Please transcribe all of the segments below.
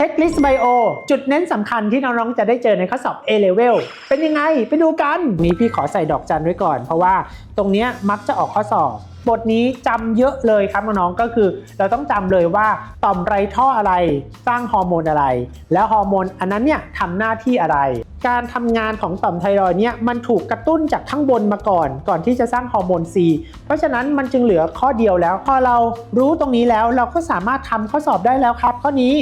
เช็คลิสไบโอจุดเน้นสำคัญที่น้องๆ จะได้เจอในข้อสอบ A level เป็นยังไง ไปดูกันนี้พี่ขอใส่ดอกจันไว้ก่อน เพราะว่าตรงนี้มักจะออกข้อสอบบทนี้จำเยอะเลยครับน้องๆก็คือ เราต้องจำเลยว่าต่อมไรท่ออะไร สร้างฮอร์โมนอะไร แล้วฮอร์โมนอันนั้นเนี่ยทำหน้าที่อะไร การทำงานของต่อมไทรอยเนี่ยมันถูกกระตุ้นจากข้างบนมาก่อน ก่อนที่จะสร้างฮอร์โมน C เพราะฉะนั้นมันจึงเหลือข้อเดียวแล้ว พอเรารู้ตรงนี้แล้วเราก็สามารถทำข้อสอบได้แล้วครับ ข้อนี้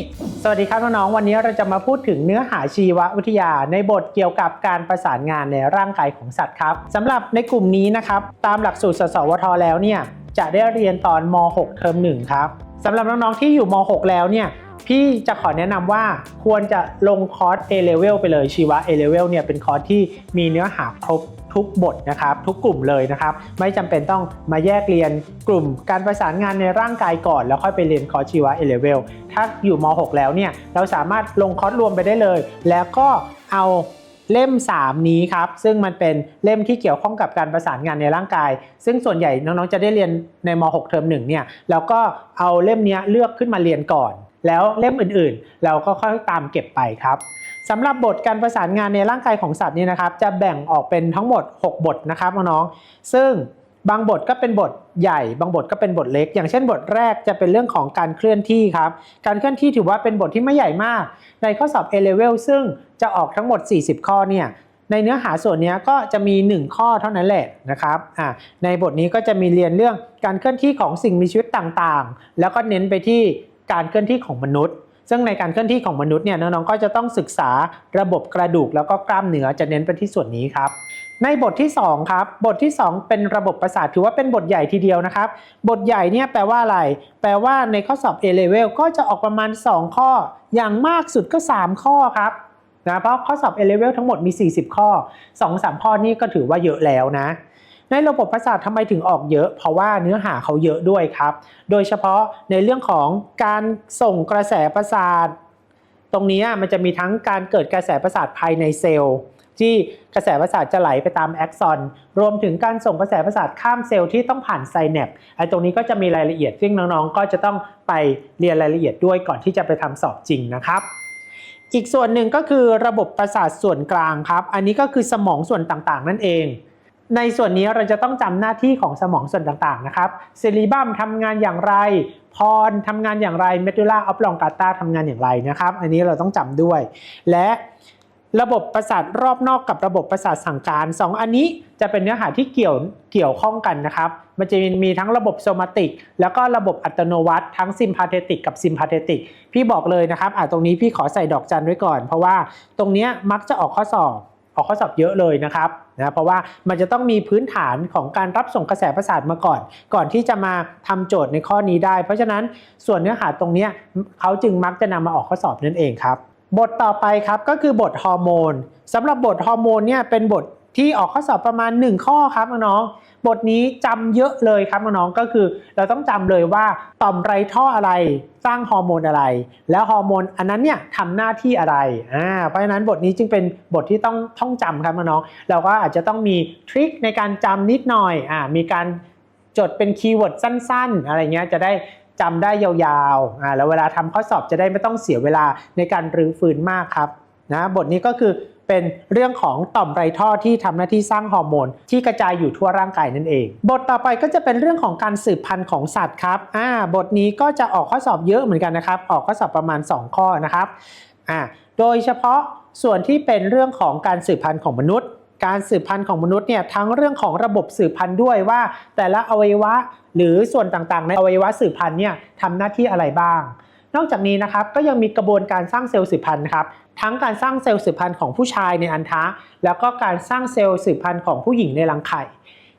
สวัสดีครับน้องๆวันนี้เราจะมาพูดถึงเนื้อหาชีววิทยา ในบทเกี่ยวกับการประสานงานในร่างกายของสัตว์ครับสำหรับในกลุ่มนี้นะครับตามหลักสูตรสสวทแล้วเนี่ยจะได้เรียนตอนม .6 เทอม1ครับสำหรับน้องๆที่อยู่ม .6 แล้วเนี่ย พี่จะขอแนะนำว่าควรจะลงคอร์ส A level ไปเลยชีวะ A level เนี่ยเป็นคอร์สที่มีเนื้อหาครบทุกบทนะครับทุกกลุ่มเลยนะครับ ไม่จำเป็นต้องมาแยกเรียนกลุ่มการประสานงานในร่างกายก่อน แล้วค่อยไปเรียนคอร์สชีวะ A level ถ้าอยู่ม .6 แล้วเนี่ยเราสามารถลงคอร์สรวมไปได้เลย แล้วก็เอาเล่ม 3 นี้ครับ ซึ่งมันเป็นเล่มที่เกี่ยวข้องกับการประสานงานในร่างกาย ซึ่งส่วนใหญ่น้องๆจะได้เรียนในม .6 เทอม1เนี่ยเราก็เอาเล่มนี้เลือกขึ้นมาเรียนก่อน แล้วเล่มอื่นๆ เราก็ค่อยตามเก็บไปครับสำหรับบทการประสานงานในร่างกายของสัตว์นี่นะครับ จะแบ่งออกเป็นทั้งหมด 6 บทนะครับน้องๆซึ่งบางบทก็เป็นบทใหญ่ บางบทก็เป็นบทเล็ก อย่างเช่นบทแรกจะเป็นเรื่องของการเคลื่อนที่ครับ การเคลื่อนที่ถือว่าเป็นบทที่ไม่ใหญ่มาก ในข้อสอบ A level ซึ่งจะออกทั้งหมด 40 ข้อเนี่ย ในเนื้อหาส่วนนี้ก็จะมี 1 ข้อเท่านั้นแหละนะครับอ่าในบทนี้ก็จะมีเรียนเรื่องการเคลื่อนที่ของสิ่งมีชีวิตต่างๆ แล้วก็เน้นไปที่ การเคลื่อนที่ของมนุษย์ ซึ่งในการเคลื่อนที่ของมนุษย์เนี่ยน้องๆก็จะต้องศึกษาระบบกระดูกแล้วก็กล้ามเนื้อจะเน้นไปที่ส่วนนี้ครับในบทที่2ครับบทที่ 2 เป็นระบบประสาทถือว่าเป็นบทใหญ่ทีเดียวนะครับ บทใหญ่เนี่ยแปลว่าอะไร แปลว่าในข้อสอบ A level ก็จะออกประมาณ 2 ข้อ อย่างมากสุดก็ 3 ข้อครับนะเพราะข้อสอบ A level ทั้งหมดมี 40 ข้อ 2-3 ข้อนี่ก็ถือว่าเยอะแล้วนะ ในระบบประสาททำไมถึงออกเยอะ เพราะว่าเนื้อหาเขาเยอะด้วยครับ โดยเฉพาะในเรื่องของการส่งกระแสประสาท ตรงนี้มันจะมีทั้งการเกิดกระแสประสาทภายในเซลล์ที่กระแสประสาทจะไหลไปตามแอ็กซอน รวมถึงการส่งกระแสประสาทข้ามเซลล์ที่ต้องผ่านไซแนปไอ้ตรงนี้ก็จะมีรายละเอียด ซึ่งน้องๆ ก็จะต้องไปเรียนรายละเอียดด้วยก่อนที่จะไปทำสอบจริงนะครับ อีกส่วนหนึ่งก็คือระบบประสาทส่วนกลางครับ อันนี้ก็คือสมองส่วนต่างๆ นั่นเอง ในส่วนนี้เราจะต้องจำหน้าที่ของสมองส่วนต่างๆนะครับเซรีบัมทำงานอย่างไรพรทำงานอย่างไรเมดูล่าออฟลองกาตาทำงานอย่างไรนะครับ อันนี้เราต้องจำด้วย และระบบประสาทรอบนอกกับระบบประสาทสั่งการ 2 อันนี้จะเป็นเนื้อหาที่เกี่ยวเกี่ยวข้องกันนะครับ มันจะมีทั้งระบบโซมาติก แล้วก็ระบบอัตโนมัติทั้งซิมพาเทติกกับซิมพาเทติกพี่บอกเลยนะครับอะตรงนี้พี่ขอใส่ดอกจันไว้ก่อน เพราะว่าตรงนี้มักจะออกข้อสอบ ออกข้อสอบเยอะเลยนะครับนะเพราะว่ามันจะต้องมีพื้นฐานของการรับส่งกระแสประสาทมาก่อน ก่อนที่จะมาทำโจทย์ในข้อนี้ได้ เพราะฉะนั้นส่วนเนื้อหาตรงนี้เขาจึงมักจะนำมาออกข้อสอบนั่นเองครับบทต่อไปครับก็คือบทฮอร์โมนสำหรับบทฮอร์โมนเนี่ยเป็นบท ที่ออกข้อสอบประมาณ 1 ข้อครับน้องๆบทนี้จำเยอะเลยครับน้องก็คือเราต้องจำเลยว่าต่อมไรท่ออะไรสร้างฮอร์โมนอะไร แล้วฮอร์โมนอันนั้นเนี่ยทำหน้าที่อะไรอ่าเพราะฉะนั้นบทนี้จึงเป็นบทที่ต้องท่องจำครับน้องเราก็อาจจะต้องมีทริคในการจำนิดหน่อยอ่ามีการจดเป็นคีย์เวิร์ดสั้น ๆ อะไรเงี้ยจะได้จำได้ยาวๆอ่าแล้วเวลาทำข้อสอบจะได้ไม่ต้องเสียเวลาในการรื้อฟื้นมากครับนะบทนี้ก็คือ เป็นเรื่องของต่อมไรท่อที่ทำหน้าที่สร้างฮอร์โมนที่กระจายอยู่ทั่วร่างกายนั่นเอง บทต่อไปก็จะเป็นเรื่องของการสืบพันธุ์ของสัตว์ครับอ่าบทนี้ก็จะออกข้อสอบเยอะเหมือนกันนะครับ ออกข้อสอบประมาณ 2 ข้อนะครับอ่าโดยเฉพาะส่วนที่เป็นเรื่องของการสืบพันธุ์ของมนุษย์การสืบพันธุ์ของมนุษย์เนี่ยทั้งเรื่องของระบบสืบพันธุ์ด้วยว่า แต่ละอวัยวะหรือส่วนต่างๆ ในอวัยวะสืบพันธุ์เนี่ยทำหน้าที่อะไรบ้าง นอกจากนี้นะครับก็ยังมีกระบวนการสร้างเซลล์สืบพันธุ์ครับทั้งการสร้างเซลล์สืบพันธุ์ของผู้ชายในอันทะแล้วก็การสร้างเซลล์สืบพันธุ์ของผู้หญิงในรังไข่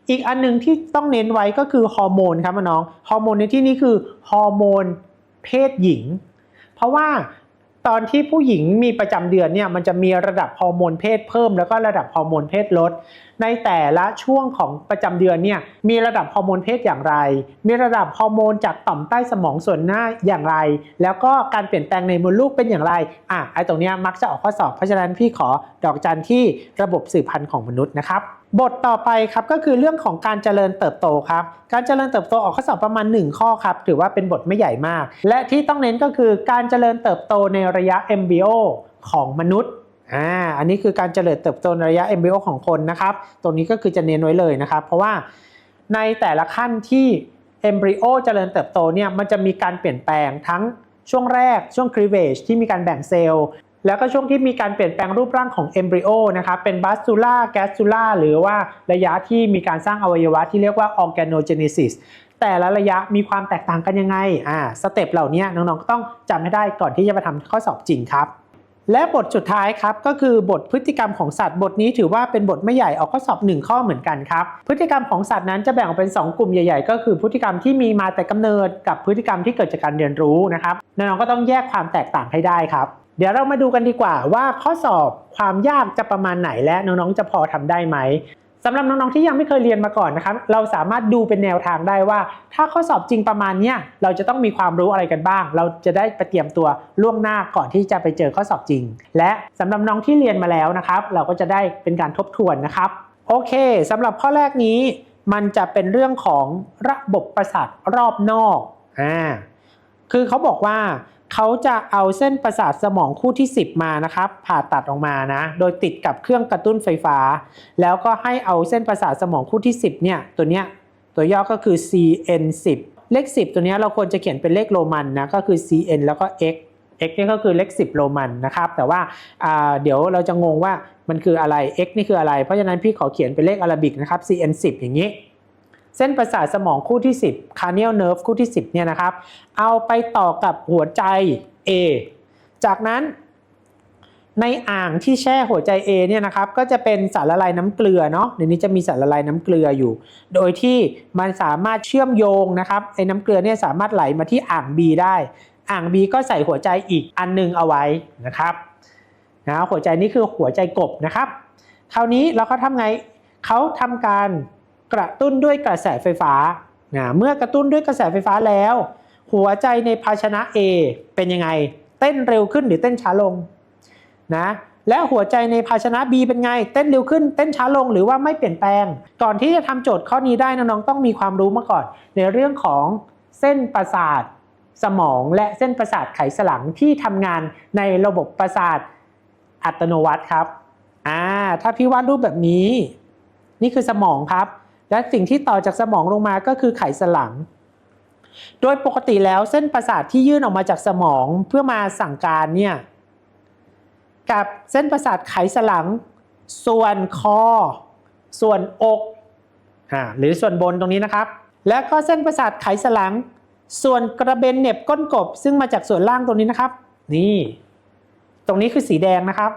อีกอันหนึงที่ต้องเน้นไว้ก็คือฮอร์โมนครับน้องฮอร์โมนในที่นี้คือฮอร์โมนเพศหญิง เพราะว่าตอนที่ผู้หญิงมีประจำเดือนเนี่ยมันจะมีระดับฮอร์โมนเพศเพิ่มแล้วก็ระดับฮอร์โมนเพศลด ในแต่ละช่วงของประจำเดือนเนี่ยมีระดับฮอร์โมนเพศอย่างไร มีระดับฮอร์โมนจากต่อมใต้สมองส่วนหน้าอย่างไร แล้วก็การเปลี่ยนแปลงในมดลูกเป็นอย่างไรอะไอ้ตรงเนี้ยมักจะออกข้อสอบเพราะฉะนั้นพี่ขอดอกจันที่ระบบสืบพันธุ์ของมนุษย์นะครับบทต่อไปครับก็คือเรื่องของการเจริญเติบโตครับ การเจริญเติบโตออกข้อสอบประมาณ 1 ข้อครับ ถือว่าเป็นบทไม่ใหญ่มาก และที่ต้องเน้นก็คือการเจริญเติบโตในระยะ MBO ของมนุษย์ อ่า อันนี้คือการเจริญเติบโตในระยะ embryo ของคนนะครับ ตรงนี้ก็คือจะเน้นไว้เลยนะครับ เพราะว่าในแต่ละขั้นที่ embryo เจริญเติบโตเนี่ยมันจะมีการเปลี่ยนแปลงทั้งช่วงแรกช่วง cleavage ที่มีการแบ่งเซลล์แล้วก็ช่วงที่มีการเปลี่ยนแปลงรูปร่างของ embryo นะครับเป็น bastula gastrula หรือว่าระยะที่มีการสร้างอวัยวะที่เรียกว่า organogenesis แต่ละระยะมีความแตกต่างกันยังไงอ่าสเต็ปเหล่านี้น้องๆก็ต้องจำให้ได้ก่อนที่จะมาทำข้อสอบจริงครับ และบทสุดท้ายครับก็คือบทพฤติกรรมของสัตว์บทนี้ถือว่าเป็นบทไม่ใหญ่ออกข้อสอบ 1 ข้อเหมือนกันครับ พฤติกรรมของสัตว์นั้นจะแบ่งออกเป็น 2 กลุ่มใหญ่ๆ ก็คือพฤติกรรมที่มีมาแต่กำเนิดกับพฤติกรรมที่เกิดจากการเรียนรู้นะครับน้องๆก็ต้องแยกความแตกต่างให้ได้ครับ เดี๋ยวเรามาดูกันดีกว่าว่าข้อสอบความยากจะประมาณไหนและน้องๆจะพอทำได้ไหม สำหรับน้องๆที่ยังไม่เคยเรียนมาก่อนนะครับเราสามารถดูเป็นแนวทางได้ว่า ถ้าข้อสอบจริงประมาณเนี้ยเราจะต้องมีความรู้อะไรกันบ้าง เราจะได้ไปเตรียมตัวล่วงหน้าก่อนที่จะไปเจอข้อสอบจริง และสำหรับน้องที่เรียนมาแล้วนะครับ เราก็จะได้เป็นการทบทวนนะครับโอเคสำหรับข้อแรกนี้มันจะเป็นเรื่องของระบบประสาทรอบนอกอ่าคือเขาบอกว่า เขาจะเอาเส้นประสาทสมองคู่ที่ 10 มานะครับผ่าตัดออกมานะโดยติดกับเครื่องกระตุ้นไฟฟ้า แล้วก็ให้เอาเส้นประสาทสมองคู่ที่ 10เนี่ยตัวเนี้ยตัวย่อก็คือ CN10 เลข 10 ตัวเนี้ยเราควรจะเขียนเป็นเลขโรมันนะก็คือ CN แล้วก็ X X นี่ก็คือเลข10 โรมันนะครับ แต่ว่าอ่าเดี๋ยวเราจะงงว่ามันคืออะไร X นี่คืออะไร เพราะฉะนั้นพี่ขอเขียนเป็นเลขอาราบิกนะครับ CN10 อย่างนี้ เส้นประสาทสมองคู่ที่ 10 cranial nerve คู่ที่ 10 เนี่ยนะครับ เอาไปต่อกับหัวใจ A จากนั้นในอ่างที่แช่หัวใจ A เนี่ยนะครับก็จะเป็นสารละลายน้ำเกลือเนาะในนี้จะมีสารละลายน้ำเกลืออยู่ โดยที่มันสามารถเชื่อมโยงนะครับไอ้น้ำเกลือเนี่ยสามารถไหลมาที่อ่าง B ได้ อ่าง B ก็ใส่หัวใจอีกอันหนึงเอาไว้นะครับนะหัวใจนี้คือหัวใจกบนะครับ คราวนี้เราเขาทำไงเขาทำการ กระตุ้นด้วยกระแสไฟฟ้านะเมื่อกระตุ้นด้วยกระแสไฟฟ้าแล้ว หัวใจในภาชนะ A เป็นยังไง เต้นเร็วขึ้นหรือเต้นช้าลงนะและหัวใจในภาชนะ B เป็นไง เต้นเร็วขึ้น เต้นช้าลงหรือว่าไม่เปลี่ยนแปลง ก่อนที่จะทำโจทย์ข้อนี้ได้น้องๆต้องมีความรู้มาก่อน ในเรื่องของเส้นประสาทสมองและเส้นประสาทไขสันหลังที่ทำงานในระบบประสาทอัตโนมัติครับอ่าถ้าพี่วาดรูปแบบนี้ นี่คือสมองครับ และสิ่งที่ต่อจากสมองลงมาก็คือไขสันหลัง โดยปกติแล้วเส้นประสาทที่ยื่นออกมาจากสมองเพื่อมาสั่งการเนี่ยกับเส้นประสาทไขสันหลัง ส่วนคอ ส่วนอกอ่าหรือส่วนบนตรงนี้นะครับ แล้วก็เส้นประสาทไขสันหลัง ส่วนกระเบนเหน็บก้นกบ ซึ่งมาจากส่วนล่างตรงนี้นะครับ นี่ ตรงนี้คือสีแดงนะครับ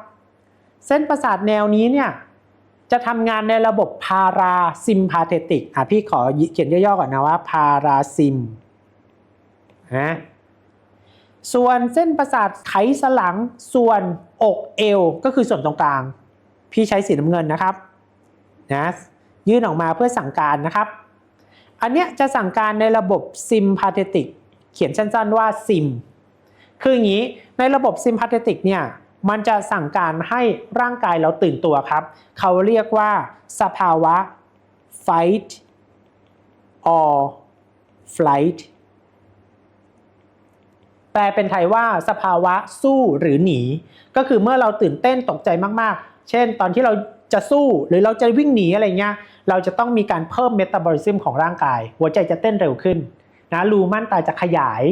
เส้นประสาทแนวนี้เนี่ย จะทำงานในระบบพาราซิมพาเทติกอะพี่ขอเขียนย่อๆก่อนนะว่าพาราซิมนะส่วนเส้นประสาทไขสันหลังส่วนอกเอวก็คือส่วนตรงกลาง พี่ใช้สีน้ำเงินนะครับนะยื่นออกมาเพื่อสั่งการนะครับ อันเนี้ยจะสั่งการในระบบซิมพาเทติกเขียนสั้นๆว่าซิมคืออย่างนี้ในระบบซิมพาเทติกเนี่ย มันจะสั่งการให้ร่างกายเราตื่นตัวครับ เขาเรียกว่าสภาวะ fight or flight แปลเป็นไทยว่าสภาวะสู้หรือหนี ก็คือเมื่อเราตื่นเต้นตกใจมากๆ เช่น ตอนที่เราจะสู้หรือเราจะวิ่งหนีอะไรเงี้ย เราจะต้องมีการเพิ่มเมตาบอลิซึมของร่างกาย หัวใจจะเต้นเร็วขึ้นนะรูม่านตาจะขยาย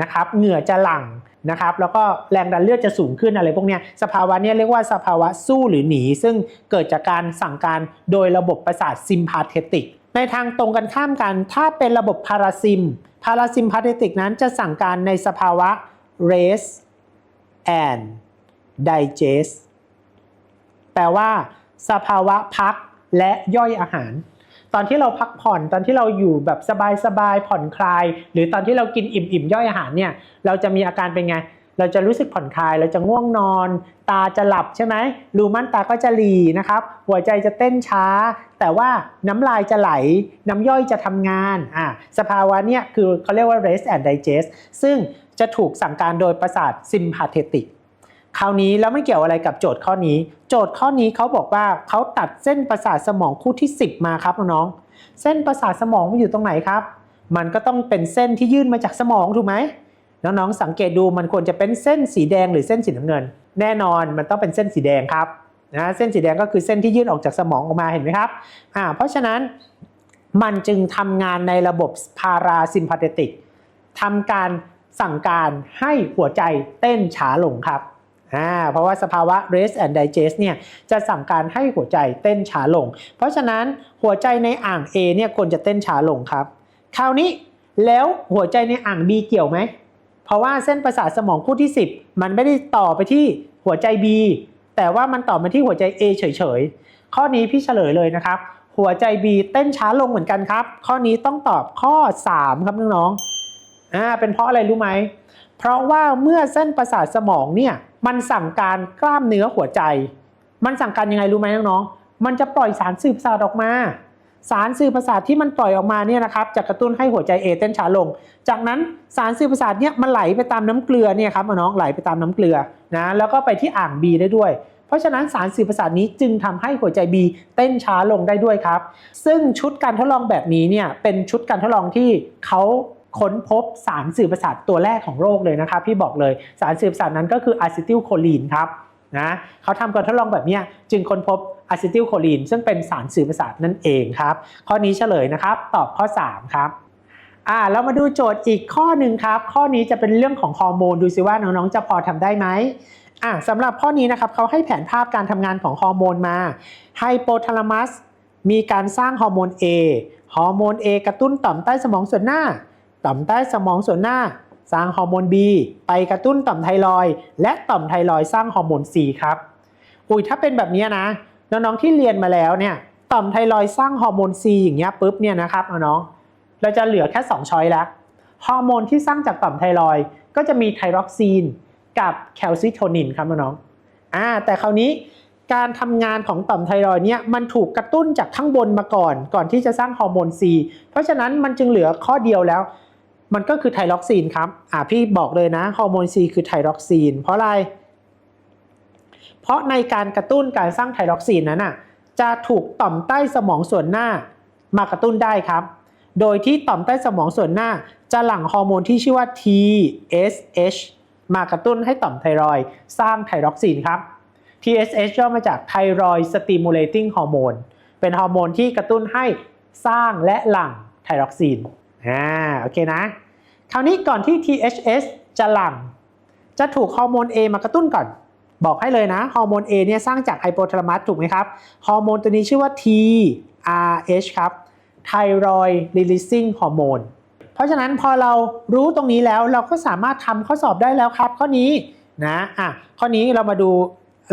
นะครับ เหงื่อจะหลั่ง นะครับแล้วก็แรงดันเลือดจะสูงขึ้นอะไรพวกนี้สภาวะนี้เรียกว่าสภาวะสู้หรือหนี ซึ่งเกิดจากการสั่งการโดยระบบประสาทซิมพาเทติกในทางตรงกันข้ามกัน ถ้าเป็นระบบพาราซิมพาราซิมพาเทติกนั้นจะสั่งการในสภาวะ rest and digest แปลว่า สภาวะพักและย่อยอาหาร ตอนที่เราพักผ่อนตอนที่เราอยู่แบบสบายๆผ่อนคลาย หรือตอนที่เรากินอิ่มๆย่อยอาหารเนี่ยเราจะมีอาการเป็นไงเราจะรู้สึกผ่อนคลาย เราจะง่วงนอน ตาจะหลับใช่ไหมรูม่านตาก็จะหลีนะครับ หัวใจจะเต้นช้า แต่ว่าน้ำลายจะไหล น้ำย่อยจะทำงาน อะสภาวะเนี้ยคือเขาเรียกว่า rest and digest ซึ่งจะถูกสั่งการโดยประสาท sympathetic คราวนี้แล้วไม่เกี่ยวอะไรกับโจทย์ข้อนี้ โจทย์ข้อนี้เขาบอกว่าเขาตัดเส้นประสาทสมองคู่ที่ 10 มาครับน้องๆเส้นประสาทสมองมันอยู่ตรงไหนครับ มันก็ต้องเป็นเส้นที่ยื่นมาจากสมองถูกไหมน้องๆสังเกตดูมันควรจะเป็นเส้นสีแดงหรือเส้นสีน้ำเงิน แน่นอนมันต้องเป็นเส้นสีแดงครับนะเส้นสีแดงก็คือเส้นที่ยื่นออกจากสมองออกมาเห็นไหมครับอ่าเพราะฉะนั้นมันจึงทำงานในระบบพาราซิมพาเทติกทำการสั่งการให้หัวใจเต้นช้าลงครับ อ่าเพราะว่าสภาวะ rest and digest เนี่ยจะสั่งการให้หัวใจเต้นช้าลง เพราะฉะนั้นหัวใจในอ่าง A เนี่ยควรจะเต้นช้าลงครับ คราวนี้แล้วหัวใจในอ่าง B เกี่ยวไหม เพราะว่าเส้นประสาทสมองคู่ที่ 10 มันไม่ได้ต่อไปที่หัวใจ B แต่ว่ามันต่อมาที่หัวใจ A เฉยๆ ข้อนี้พี่เฉลยเลยนะครับ หัวใจ B เต้นช้าลงเหมือนกันครับ ข้อนี้ต้องตอบข้อ 3 ครับน้องๆอ่าเป็นเพราะอะไรรู้ไหม เพราะว่าเมื่อเส้นประสาทสมองเนี่ย มันสั่งการกล้ามเนื้อหัวใจ มันสั่งการยังไงรู้ไหมน้องๆ มันจะปล่อยสารสื่อประสาทออกมา สารสื่อประสาทที่มันปล่อยออกมาเนี่ยนะครับจะกระตุ้นให้หัวใจ A เต้นช้าลง จากนั้นสารสื่อประสาทเนี่ยมันไหลไปตามน้ำเกลือเนี่ยครับน้องไหลไปตามน้ำเกลือนะแล้วก็ไปที่อ่าง B ได้ด้วยเพราะฉะนั้นสารสื่อประสาทนี้จึงทำให้หัวใจ B เต้นช้าลงได้ด้วยครับ ซึ่งชุดการทดลองแบบนี้เนี่ยเป็นชุดการทดลองที่เขา ค้นพบสารสื่อประสาทตัวแรกของโลกเลยนะครับพี่บอกเลยสารสื่อประสาทนั้นก็คืออะซิติลโคลีนครับนะเขาทำการทดลองแบบนี้จึงค้นพบอะซิติลโคลีนซึ่งเป็นสารสื่อประสาทนั่นเองครับ ข้อนี้เฉลยนะครับตอบข้อ 3 ครับอ่าเรามาดูโจทย์อีกข้อหนึ่งครับ ข้อนี้จะเป็นเรื่องของฮอร์โมนดูซิว่าน้องๆจะพอทำได้ไหมอ่าสำหรับข้อนี้นะครับเขาให้แผนภาพการทำงานของฮอร์โมนมาไฮโปทาลามัสมีการสร้างฮอร์โมน A ฮอร์โมน A กระตุ้นต่อมใต้สมองส่วนหน้า ต่อมใต้สมองส่วนหน้า สร้างฮอร์โมน B ไปกระตุ้นต่อมไทรอยและต่อมไทรอยสร้างฮอร์โมน C ครับอุ้ยถ้าเป็นแบบนี้นะน้องๆที่เรียนมาแล้วเนี่ยต่อมไทรอยสร้างฮอร์โมน C อย่างเงี้ยปุ๊บเนี่ยนะครับน้องเราจะเหลือแค่ 2 ช้อยแล้วฮอร์โมนที่สร้างจากต่อมไทรอยก็จะมีไทรอกซีน กับแคลซิโทนินครับน้องอ่าแต่คราวนี้การทำงานของต่อมไทรอยเนี่ยมันถูกกระตุ้นจากข้างบนมาก่อน ก่อนที่จะสร้างฮอร์โมน C เพราะฉะนั้นมันจึงเหลือข้อเดียวแล้ว มันก็คือไทรอกซีนครับ อ่าพี่บอกเลยนะฮอร์โมน C คือไทรอกซีน เพราะอะไร เพราะในการกระตุ้นการสร้างไทรอกซีนนั้นน่ะ จะถูกต่อมใต้สมองส่วนหน้ามากระตุ้นได้ครับ โดยที่ต่อมใต้สมองส่วนหน้า จะหลั่งฮอร์โมนที่ชื่อว่า TSH มากระตุ้นให้ต่อมไทรอยสร้างไทรอกซีนครับ TSH ย่อมาจากไทรอยด์สติมูเลติ้งฮอร์โมนเป็นฮอร์โมนที่กระตุ้นให้สร้างและหลั่งไทรอกซีน อ่าโอเคนะ คราวนี้ก่อนที่ THS จะหลั่งจะถูกฮอร์โมน A มากระตุ้นก่อน บอกให้เลยนะฮอร์โมน A เนี่ยสร้างจากไฮโปทาลามัสถูกไหมครับฮอร์โมนตัวนี้ชื่อว่า TRH ครับ Thyroid Releasing Hormone เพราะฉะนั้นพอเรารู้ตรงนี้แล้วเราก็สามารถทำข้อสอบได้แล้วครับ ข้อนี้นะอะข้อนี้เรามาดู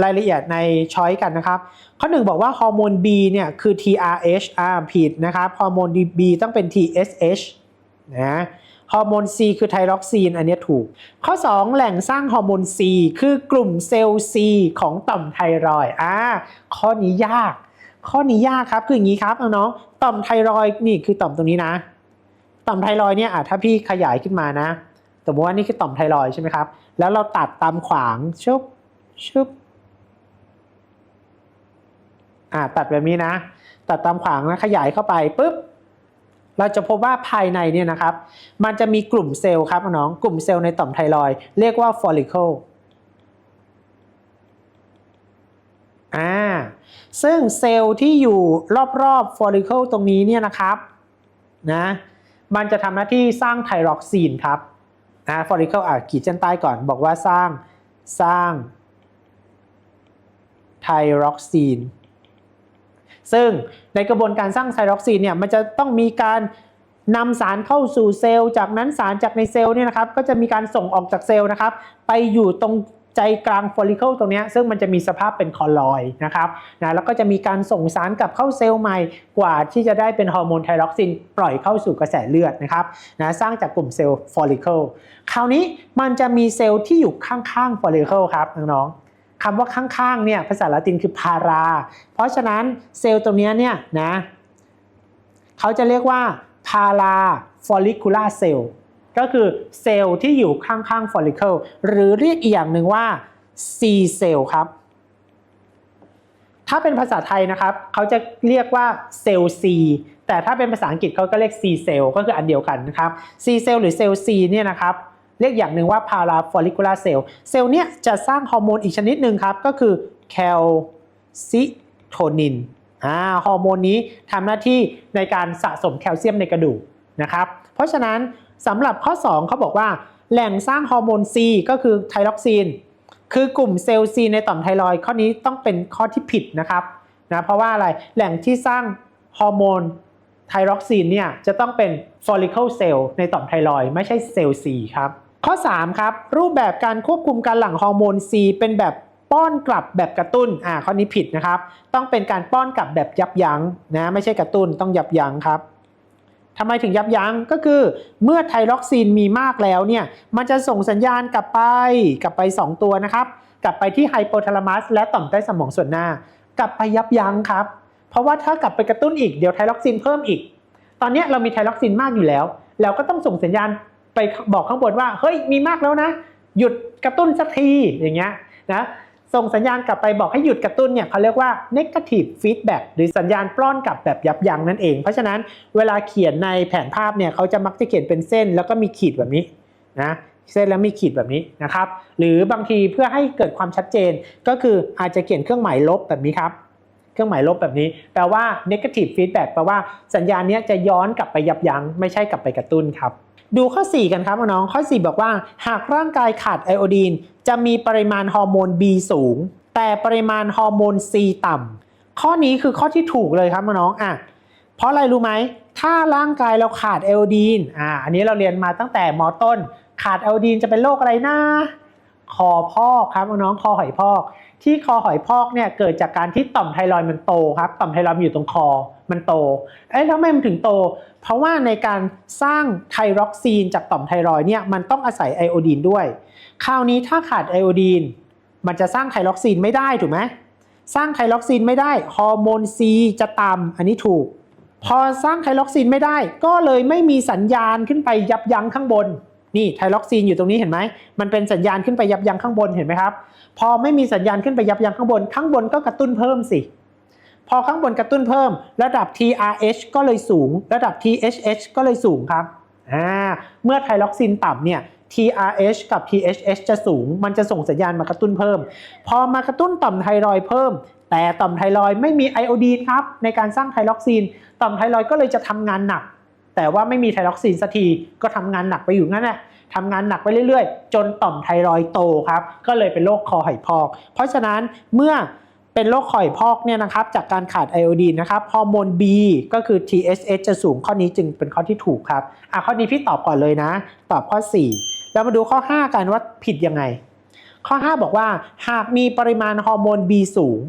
รายละเอียดในช้อยกันนะครับ ข้อหนึ่งบอกว่าฮอร์โมน B เนี่ยคือ TRH อ่าผิดนะครับฮอร์โมน B ต้องเป็น TSH นะฮอร์โมน C คือไทรอกซีน อันนี้ถูก ข้อ 2 แหล่งสร้างฮอร์โมน C คือกลุ่มเซลล์ C ของต่อมไทรอยอ่าข้อนี้ยาก ข้อนี้ยากครับคืออย่างนี้ครับน้องๆต่อมไทรอยนี่คือต่อมตรงนี้นะ ต่อมไทรอยเนี่ยอะถ้าพี่ขยายขึ้นมานะสมมติว่านี่คือต่อมไทรอยใช่ไหมครับ แล้วเราตัดตามขวางชุบชุบอ่าตัดแบบนี้นะ ตัดตามขวางนะขยายเข้าไปปุ๊บ เราจะพบว่าภายในเนี่ยนะครับ มันจะมีกลุ่มเซลล์ครับน้อง กลุ่มเซลล์ในต่อมไทรอยเรียกว่า follicle อ่า ซึ่งเซลล์ที่อยู่รอบๆ follicle ตรงนี้เนี่ยนะครับ นะ มันจะทำหน้าที่สร้างไทรอกซีนครับอ่า follicle อะขีดเส้นใต้ก่อน บอกว่าสร้าง สร้างไทรอกซีน ซึ่งในกระบวนการสร้างไทรอกซีนเนี่ยมันจะต้องมีการนำสารเข้าสู่เซลล์ จากนั้นสารจากในเซลล์เนี่ยนะครับก็จะมีการส่งออกจากเซลล์นะครับไปอยู่ตรงใจกลางฟอลิเคิลตรงนี้ซึ่งมันจะมีสภาพเป็นคอลลอยนะครับนะแล้วก็จะมีการส่งสารกลับเข้าเซลล์ใหม่กว่าที่จะได้เป็นฮอร์โมนไทรอกซิน ปล่อยเข้าสู่กระแสเลือดนะครับนะสร้างจากกลุ่มเซลล์ฟอลิเคิลคราวนี้มันจะมีเซลล์ที่อยู่ข้างๆฟอลิเคิลครับน้องๆ คำว่าข้างๆเนี่ยภาษาละตินคือพารา เพราะฉะนั้นเซลล์ตรงเนี้ยเนี่ยนะเขาจะเรียกว่าพาราฟอลิคูลาเซลล์ก็คือเซลล์ที่อยู่ข้างๆฟอลิเคิลหรือเรียกอีกอย่างหนึ่งว่า C เซลล์ครับ ถ้าเป็นภาษาไทยนะครับเขาจะเรียกว่าเซลล์ C แต่ถ้าเป็นภาษาอังกฤษเขาก็เรียก C เซลล์ก็คืออันเดียวกันนะครับ C เซลล์หรือเซลล์ C เนี่ยนะครับ เรียกอย่างหนึ่งว่า para follicular cell เซลล์เนี่ยจะสร้างฮอร์โมนอีกชนิดหนึ่งครับ ก็คือ calcitonin อ่าฮอร์โมนนี้ทำหน้าที่ในการสะสมแคลเซียมในกระดูกนะครับ เพราะฉะนั้นสำหรับข้อ 2 เขาบอกว่า แหล่งสร้างฮอร์โมน C ก็คือไทรอกซินคือกลุ่มเซลล์ C ในต่อมไทรอยข้อนี้ต้องเป็นข้อที่ผิดนะครับนะเพราะว่าอะไรแหล่งที่สร้างฮอร์โมนไทรอกซินเนี่ยจะต้องเป็น follicle cell ในต่อมไทรอยไม่ใช่เซลล์ C ครับ ข้อ 3 ครับ รูปแบบการควบคุมการหลั่งฮอร์โมน C เป็นแบบป้อนกลับแบบกระตุ้น อ่า ข้อนี้ผิดนะครับ ต้องเป็นการป้อนกลับแบบยับยั้งนะ ไม่ใช่กระตุ้น ต้องยับยั้งครับทำไมถึงยับยั้ง ก็คือเมื่อไทรอกซินมีมากแล้วเนี่ย มันจะส่งสัญญาณกลับไป กลับไป 2 ตัวนะครับ กลับไปที่ไฮโปทาลามัสและต่อมใต้สมองส่วนหน้า กลับไปยับยั้งครับ เพราะว่าถ้ากลับไปกระตุ้นอีก เดี๋ยวไทรอกซินเพิ่มอีก ตอนนี้เรามีไทรอกซินมากอยู่แล้ว เราก็ต้องส่งสัญญาณ ไปบอกข้างบนว่าเฮ้ยมีมากแล้วนะ หยุดกระตุ้นสักทีอย่างเงี้ยนะส่งสัญญาณกลับไปบอกให้หยุดกระตุ้นเนี่ยเขาเรียกว่า negative feedback หรือสัญญาณปล้อนกลับแบบยับยั้งนั่นเอง เพราะฉะนั้นเวลาเขียนในแผนภาพเนี่ยเขาจะมักจะเขียนเป็นเส้นแล้วก็มีขีดแบบนี้นะเส้นแล้วมีขีดแบบนี้นะครับ หรือบางทีเพื่อให้เกิดความชัดเจนก็คืออาจจะเขียนเครื่องหมายลบแบบนี้ครับ เครื่องหมายลบแบบนี้ แปลว่า negative feedback แปลว่าสัญญาณนี้จะย้อนกลับไปยับยั้งไม่ใช่กลับไปกระตุ้นครับดูข้อ 4 กันครับน้องข้อ 4 บอกว่า หากร่างกายขาดไอโอดีน จะมีปริมาณฮอร์โมน B สูง แต่ปริมาณฮอร์โมน C ต่ำข้อนี้คือข้อที่ถูกเลยครับน้องอะเพราะอะไรรู้ไหมถ้าร่างกายเราขาดไอโอดีนอ่าอันนี้เราเรียนมาตั้งแต่มอต้น ขาดไอโอดีนจะเป็นโรคอะไรนะ คอพอกครับน้องคอหอยพอก ที่คอหอยพอกเนี่ยเกิดจากการที่ต่อมไทรอยมันโตครับต่อมไทรอยอยู่ตรงคอมันโตเอ้ยแล้วทำไมมันถึงโต เพราะว่าในการสร้างไทรอกซีนจากต่อมไทรอยเนี่ยมันต้องอาศัยไอโอดีนด้วย คราวนี้ถ้าขาดไอโอดีนมันจะสร้างไทรอกซีนไม่ได้ถูกไหมสร้างไทรอกซีนไม่ได้ฮอร์โมน C จะต่ำอันนี้ถูก พอสร้างไทรอกซีนไม่ได้ ก็เลยไม่มีสัญญาณขึ้นไปยับยั้งข้างบน นี่ไทรอกซีนอยู่ตรงนี้เห็นไหม มันเป็นสัญญาณขึ้นไปยับยั้งข้างบนเห็นไหมครับ พอไม่มีสัญญาณขึ้นไปยับยั้งข้างบน ข้างบนก็กระตุ้นเพิ่มสิ พอข้างบนกระตุ้นเพิ่ม ระดับ TRH ก็เลยสูง ระดับ THH ก็เลยสูงครับ อ่า เมื่อไทรอกซินต่ำเนี่ย TRH กับ THH จะสูง มันจะส่งสัญญาณมากระตุ้นเพิ่ม พอมากระตุ้นต่อมไทรอยด์เพิ่ม แต่ต่อมไทรอยด์ไม่มีไอโอดีนครับในการสร้างไทรอกซีนต่อมไทรอยด์ก็เลยจะทำงานหนัก แต่ว่าไม่มีไทรอกซีนสักทีก็ทำงานหนักไปอยู่งั้นแหละทำงานหนักไปเรื่อยๆ จนต่อมไทรอยโตครับ ก็เลยเป็นโรคคอหอยพอก เพราะฉะนั้นเมื่อเป็นโรคคอหอยพอกเนี่ยนะครับจากการขาดไอโอดีนนะครับฮอร์โมน B ก็คือ TSH จะสูงข้อนี้จึงเป็นข้อที่ถูกครับอะข้อนี้พี่ตอบก่อนเลยนะ ตอบข้อ 4 แล้วมาดูข้อ 5 กันว่าผิดยังไง ข้อ 5 บอกว่า หากมีปริมาณฮอร์โมน B สูง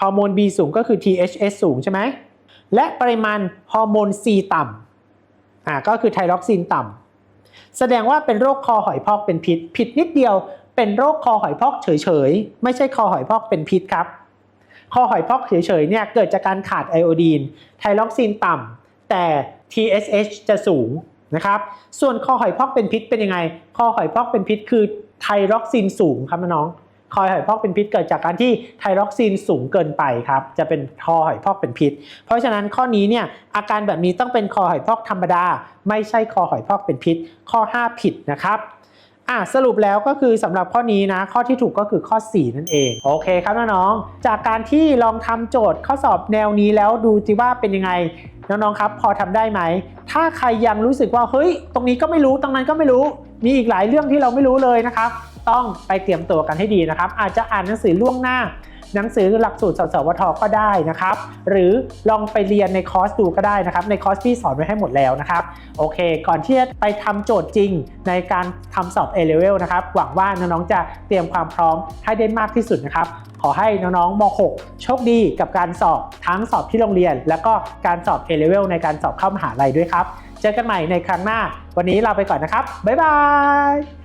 ฮอร์โมน B สูงก็คือ THS สูงใช่ไหมและปริมาณฮอร์โมน C ต่ำ อ่าก็คือไทรอกซินต่ำแสดงว่าเป็นโรคคอหอยพอกเป็นพิษ ผิดนิดเดียว เป็นโรคคอหอยพอกเฉยๆ ไม่ใช่คอหอยพอกเป็นพิษครับ คอหอยพอกเฉยๆเนี่ยเกิดจากการขาดไอโอดีน ไทรอกซินต่ำแต่ TSH จะสูงนะครับ ส่วนคอหอยพอกเป็นพิษเป็นยังไง คอหอยพอกเป็นพิษคือไทรอกซินสูงครับน้อง คอหอยพอกเป็นพิษเกิดจากการที่ไทรอกซินสูงเกินไปครับจะเป็นคอหอยพอกเป็นพิษ เพราะฉะนั้นข้อนี้เนี่ยอาการแบบนี้ต้องเป็นคอหอยพอกธรรมดา ไม่ใช่คอหอยพอกเป็นพิษ ข้อ 5 ผิดนะครับอะสรุปแล้วก็คือสำหรับข้อนี้นะ ข้อที่ถูกก็คือข้อ 4 นั่นเอง โอเคครับน้องๆจากการที่ลองทำโจทย์ข้อสอบแนวนี้แล้วดูสิว่าเป็นยังไงน้องๆครับ พอทำได้ไหม ถ้าใครยังรู้สึกว่าเฮ้ย ตรงนี้ก็ไม่รู้ตรงนั้นก็ไม่รู้ มีอีกหลายเรื่องที่เราไม่รู้เลยนะครับ ต้องไปเตรียมตัวกันให้ดีนะครับ อาจจะอ่านหนังสือล่วงหน้า หนังสือหลักสูตรสสวทก็ได้นะครับ หรือลองไปเรียนในคอร์สดูก็ได้นะครับ ในคอร์สพี่สอนไว้ให้หมดแล้วนะครับ โอเค ก่อนที่จะไปทำโจทย์จริงในการทำสอบ A-Level นะครับ หวังว่าน้องๆจะเตรียมความพร้อมให้ได้มากที่สุดนะครับขอให้น้องๆม .6 โชคดีกับการสอบทั้งสอบที่โรงเรียน แล้วก็การสอบ A-Level ในการสอบเข้ามหาลัยด้วยครับ เจอกันใหม่ในครั้งหน้า วันนี้ลาไปก่อนนะครับ บ๊ายบาย